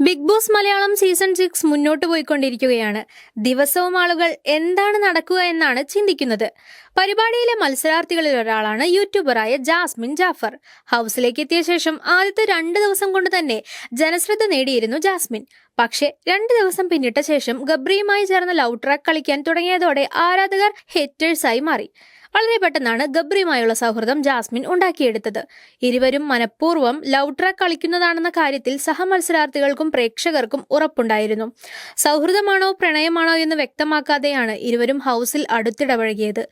Bigg Boss Malayalam season six മുന്നോട്ട് പോയിക്കൊണ്ടിരിക്കുകയാണ്. ദിവസവും ആളുകൾ എന്താണ് നടക്കുക എന്നാണ് ചിന്തിക്കുന്നത്. പരിപാടിയിലെ മത്സരാർത്ഥികളിൽ ഒരാളാണ് യൂട്യൂബറായ ജാസ്മിൻ ജാഫർ. ഹൗസിലേക്ക് എത്തിയ ശേഷം ആദ്യത്തെ രണ്ട് ദിവസം കൊണ്ട് തന്നെ ജനശ്രദ്ധ നേടിയിരുന്നു ജാസ്മിൻ. പക്ഷേ രണ്ട് ദിവസം പിന്നിട്ട ശേഷം ഗബ്രിയുമായി ചേർന്ന് ലവ് ട്രാക്ക് കളിക്കാൻ തുടങ്ങിയതോടെ ആരാധകർ ഹെറ്റേഴ്സായി മാറി. വളരെ പെട്ടെന്നാണ് ഗബ്രിയുമായുള്ള സൗഹൃദം ജാസ്മിൻ ഉണ്ടാക്കിയെടുത്തത്. ഇരുവരും മനഃപൂർവം ലവ് ട്രാക്ക് കളിക്കുന്നതാണെന്ന കാര്യത്തിൽ സഹമത്സരാർത്ഥികൾക്കും പ്രേക്ഷകർക്കും ഉറപ്പുണ്ടായിരുന്നു. സൗഹൃദമാണോ പ്രണയമാണോ എന്ന് വ്യക്തമാക്കാതെയാണ് ഇരുവരും ഹൗസിൽ അടുത്തിടപഴകിയത്.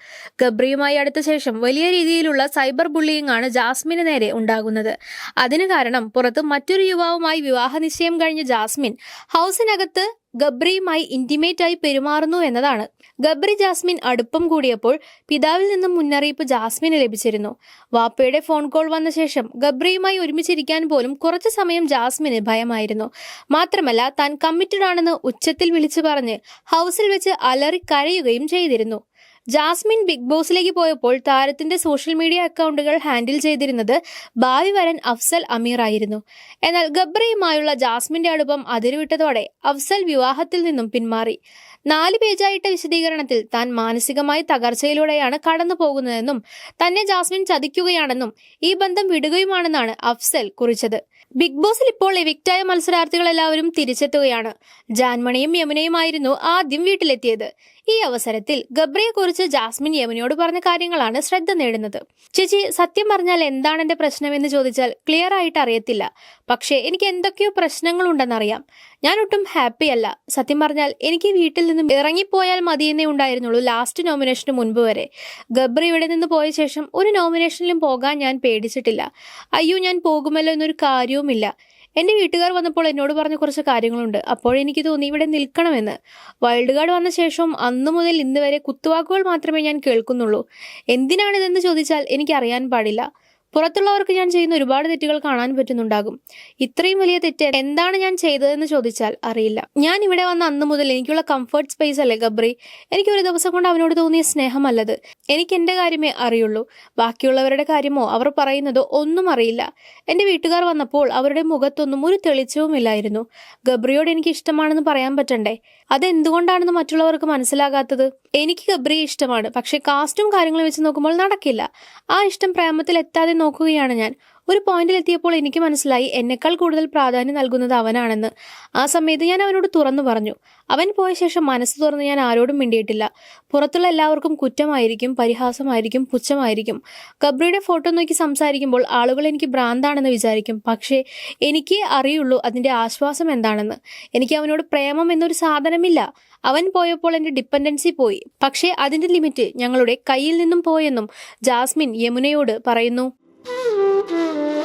ഗബ്രിയുമായി അടുത്ത ശേഷം വലിയ രീതിയിലുള്ള സൈബർ ബുള്ളിയിങ് ആണ് ജാസ്മിന് നേരെ ഉണ്ടാകുന്നത്. അതിന് കാരണം പുറത്ത് മറ്റൊരു യുവാവുമായി വിവാഹ നിശ്ചയം കഴിഞ്ഞ ജാസ്മിൻ ഹൗസിനകത്ത് ഗബ്രിയുമായി ഇന്റിമേറ്റായി പെരുമാറുന്നു എന്നതാണ്. ഗബ്രി ജാസ്മിൻ അടുപ്പം കൂടിയപ്പോൾ പിതാവിൽ നിന്നും മുന്നറിയിപ്പ് ജാസ്മിന് ലഭിച്ചിരുന്നു. വാപ്പയുടെ ഫോൺ കോൾ വന്ന ശേഷം ഗബ്രിയുമായി ഒരുമിച്ചിരിക്കാൻ പോലും കുറച്ചു സമയം ജാസ്മിന് ഭയമായിരുന്നു. മാത്രമല്ല താൻ കമ്മിറ്റഡ് ആണെന്ന് ഉച്ചത്തിൽ വിളിച്ചു പറഞ്ഞ് ഹൗസിൽ വെച്ച് അലറി കരയുകയും ചെയ്തിരുന്നു. ജാസ്മിൻ ബിഗ് ബോസിലേക്ക് പോയപ്പോൾ താരത്തിന്റെ സോഷ്യൽ മീഡിയ അക്കൗണ്ടുകൾ ഹാൻഡിൽ ചെയ്തിരുന്നത് ഭാവി വരൻ അഫ്സൽ അമീർ ആയിരുന്നു. എന്നാൽ ഗബ്രയുമായുള്ള ജാസ്മിന്റെ അടുപ്പം അതിരുവിട്ടതോടെ അഫ്സൽ വിവാഹത്തിൽ നിന്നും പിന്മാറി. നാല് പേജായിട്ട വിശദീകരണത്തിൽ താൻ മാനസികമായി തകർച്ചയിലൂടെയാണ് കടന്നു പോകുന്നതെന്നും തന്നെ ജാസ്മിൻ ചതിക്കുകയാണെന്നും ഈ ബന്ധം വിടുകയുമാണെന്നാണ് അഫ്സൽ കുറിച്ചത്. ബിഗ് ബോസിൽ ഇപ്പോൾ എവിക്റ്റായ മത്സരാർത്ഥികൾ എല്ലാവരും തിരിച്ചെത്തുകയാണ്. ജാൻമണിയും യമുനയുമായിരുന്നു ആദ്യം വീട്ടിലെത്തിയത്. ഈ അവസരത്തിൽ ഗബ്രയെക്കുറിച്ച് ജാസ്മിൻ യമുനയോട് പറഞ്ഞ കാര്യങ്ങളാണ് ശ്രദ്ധ നേടുന്നത്. ചേച്ചി സത്യം പറഞ്ഞാൽ എന്താണ് എന്റെ പ്രശ്നമെന്ന് ചോദിച്ചാൽ ക്ലിയർ ആയിട്ട് അറിയത്തില്ല. പക്ഷേ എനിക്ക് എന്തൊക്കെയോ പ്രശ്നങ്ങളുണ്ടെന്നറിയാം. ഞാൻ ഒട്ടും ഹാപ്പി അല്ല. സത്യം പറഞ്ഞാൽ എനിക്ക് വീട്ടിൽ നിന്നും ഇറങ്ങിപ്പോയാൽ മതിയെന്നേ ഉണ്ടായിരുന്നുള്ളൂ ലാസ്റ്റ് നോമിനേഷന് മുൻപ് വരെ. ഗബ്രി ഇവിടെ നിന്ന് പോയ ശേഷം ഒരു നോമിനേഷനിലും പോകാൻ ഞാൻ പേടിച്ചിട്ടില്ല. അയ്യോ ഞാൻ പോകുമല്ലോ എന്നൊരു കാര്യവുമില്ല. എന്റെ വീട്ടുകാർ വന്നപ്പോൾ എന്നോട് പറഞ്ഞ കുറച്ച് കാര്യങ്ങളുണ്ട്. അപ്പോഴെനിക്ക് തോന്നി ഇവിടെ നിൽക്കണമെന്ന്. വൈൽഡ് കാർഡ് വന്ന ശേഷം അന്നു മുതൽ ഇന്ന് വരെ കുത്തുവാക്കുകൾ മാത്രമേ ഞാൻ കേൾക്കുന്നുള്ളൂ. എന്തിനാണിതെന്ന് ചോദിച്ചാൽ എനിക്കറിയാൻ പാടില്ല. പുറത്തുള്ളവർക്ക് ഞാൻ ചെയ്യുന്ന ഒരുപാട് തെറ്റുകൾ കാണാൻ പറ്റുന്നുണ്ടാകും. ഇത്രയും വലിയ തെറ്റ് എന്താണ് ഞാൻ ചെയ്തതെന്ന് ചോദിച്ചാൽ അറിയില്ല. ഞാൻ ഇവിടെ വന്ന അന്ന് മുതൽ എനിക്കുള്ള കംഫർട്ട് സ്പേസ് അല്ലേ ഗബ്രി? എനിക്ക് ഒരു ദിവസം കൊണ്ട് അവനോട് തോന്നിയ സ്നേഹമല്ലത് എനിക്ക് എന്റെ കാര്യമേ അറിയുള്ളൂ. ബാക്കിയുള്ളവരുടെ കാര്യമോ അവർ പറയുന്നതോ ഒന്നും അറിയില്ല. എന്റെ വീട്ടുകാർ വന്നപ്പോൾ അവരുടെ മുഖത്തൊന്നും ഒരു തെളിച്ചവുമില്ലായിരുന്നു ഗബ്രിയോട് എനിക്ക് ഇഷ്ടമാണെന്ന് പറയാൻ പറ്റണ്ടേ? അതെന്തുകൊണ്ടാണെന്ന് മറ്റുള്ളവർക്ക് മനസ്സിലാകാത്തത്? എനിക്ക് ഗബ്രിയെ ഇഷ്ടമാണ്. പക്ഷേ കാസ്റ്റും കാര്യങ്ങളും വെച്ച് നോക്കുമ്പോൾ നടക്കില്ല. ആ ഇഷ്ടം പ്രേമത്തിൽ എത്താതെ നോക്കുകയാണ് ഞാൻ. ഒരു പോയിന്റിൽ എത്തിയപ്പോൾ എനിക്ക് മനസ്സിലായി എന്നെക്കാൾ കൂടുതൽ പ്രാധാന്യം നൽകുന്നത് അവനാണെന്ന്. ആ സമയത്ത് ഞാൻ അവനോട് തുറന്നു പറഞ്ഞു. അവൻ പോയ ശേഷം മനസ്സ് തുറന്ന് ഞാൻ ആരോടും മിണ്ടിയിട്ടില്ല. പുറത്തുള്ള എല്ലാവർക്കും കുറ്റമായിരിക്കും പരിഹാസമായിരിക്കും പുച്ഛമായിരിക്കും. ഗബ്രിയുടെ ഫോട്ടോ നോക്കി സംസാരിക്കുമ്പോൾ ആളുകൾ എനിക്ക് ഭ്രാന്താണെന്ന് വിചാരിക്കും. പക്ഷേ എനിക്ക് അറിയുള്ളൂ അതിന്റെ ആശ്വാസം എന്താണെന്ന്. എനിക്ക് അവനോട് പ്രേമം എന്നൊരു സാധനമില്ല. അവൻ പോയപ്പോൾ എന്റെ ഡിപ്പെൻഡൻസി പോയി. പക്ഷേ അതിന്റെ ലിമിറ്റ് ഞങ്ങളുടെ കയ്യിൽ നിന്നും പോയെന്നും ജാസ്മിൻ യമുനയോട് പറയുന്നു.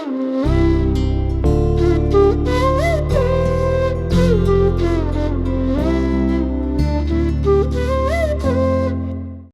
Música